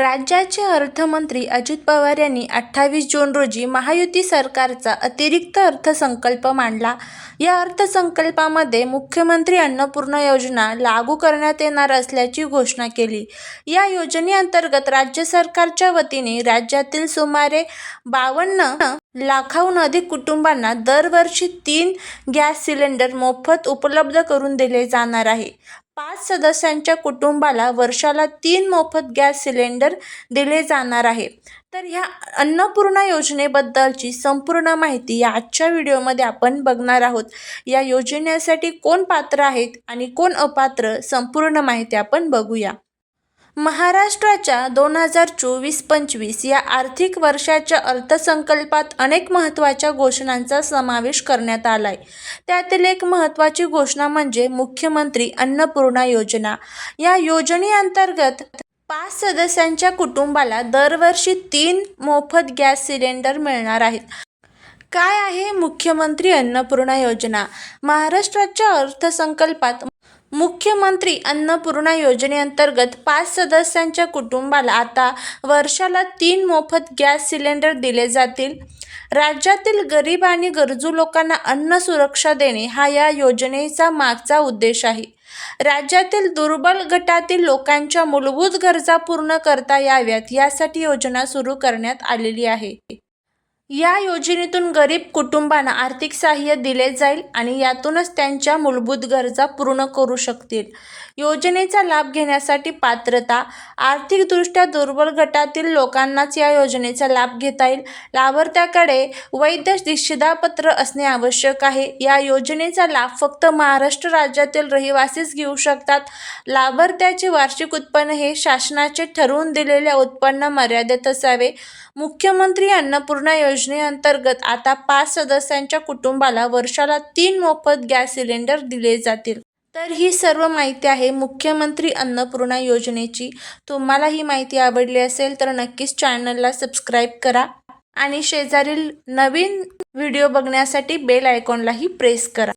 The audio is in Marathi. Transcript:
राज्याचे अर्थमंत्री अजित पवार यांनी अठ्ठावीस जून रोजी महायुती सरकारचा अतिरिक्त अर्थसंकल्प मांडला. या अर्थसंकल्पामध्ये मुख्यमंत्री अन्नपूर्णा योजना लागू करण्यात येणार असल्याची घोषणा केली. या योजनेअंतर्गत राज्य सरकारच्या वतीने राज्यातील सुमारे बावन्न लाखाहून अधिक कुटुंबांना दरवर्षी तीन गॅस सिलेंडर मोफत उपलब्ध करून दिले जाणार आहे. पाच सदस्यांच्या कुटुंबाला वर्षाला तीन मोफत गॅस सिलेंडर दिले जाणार आहे. तर ह्या अन्नपूर्णा योजनेबद्दलची संपूर्ण माहिती या आजच्या व्हिडिओमध्ये आपण बघणार आहोत. या योजनेसाठी कोण पात्र आहेत आणि कोण अपात्र संपूर्ण माहिती आपण बघूया. महाराष्ट्राच्या दोन हजार चोवीस पंचवीस या आर्थिक वर्षाच्या अर्थसंकल्पात अनेक महत्त्वाच्या घोषणांचा समावेश करण्यात आला आहे त्यातील एक महत्त्वाची घोषणा म्हणजे मुख्यमंत्री अन्नपूर्णा योजना. या योजनेअंतर्गत पाच सदस्यांच्या कुटुंबाला दरवर्षी तीन मोफत गॅस सिलेंडर मिळणार आहेत. काय आहे मुख्यमंत्री अन्नपूर्णा योजना? महाराष्ट्राच्या अर्थसंकल्पात मुख्यमंत्री अन्नपूर्णा योजनेअंतर्गत पाच सदस्यांच्या कुटुंबाला आता वर्षाला तीन मोफत गॅस सिलेंडर दिले जातील. राज्यातील गरीब आणि गरजू लोकांना अन्न सुरक्षा देणे हा या योजनेचा मागचा उद्देश आहे. राज्यातील दुर्बल गटातील लोकांच्या मूलभूत गरजा पूर्ण करता याव्यात यासाठी योजना सुरू करण्यात आलेली आहे. या योजनेतून गरीब कुटुंबांना आर्थिक सहाय्य दिले जाईल आणि यातूनच त्यांच्या मूलभूत गरजा पूर्ण करू शकतील. योजनेचा लाभ घेण्यासाठी पात्रता: आर्थिकदृष्ट्या दुर्बल गटातील लोकांनाच या योजनेचा लाभ घेता येईल. लाभार्थ्याकडे वैध निश्चिदापत्र असणे आवश्यक आहे. या योजनेचा लाभ फक्त महाराष्ट्र राज्यातील रहिवासीच घेऊ शकतात. लाभार्थ्याचे वार्षिक उत्पन्न हे शासनाचे ठरवून दिलेल्या उत्पन्न मर्यादेत असावे. मुख्यमंत्री अन्नपूर्णा योजनेअंतर्गत आता पाच सदस्यांच्या कुटुंबाला वर्षाला तीन मोफत गॅस सिलेंडर दिले जातील. तर ही सर्व माहिती आहे मुख्यमंत्री अन्नपूर्णा योजनेची. तुम्हाला ही माहिती आवडली असेल तर नक्कीच चॅनलला सबस्क्राईब करा आणि शेजारील नवीन व्हिडिओ बघण्यासाठी बेल आयकॉनलाही प्रेस करा.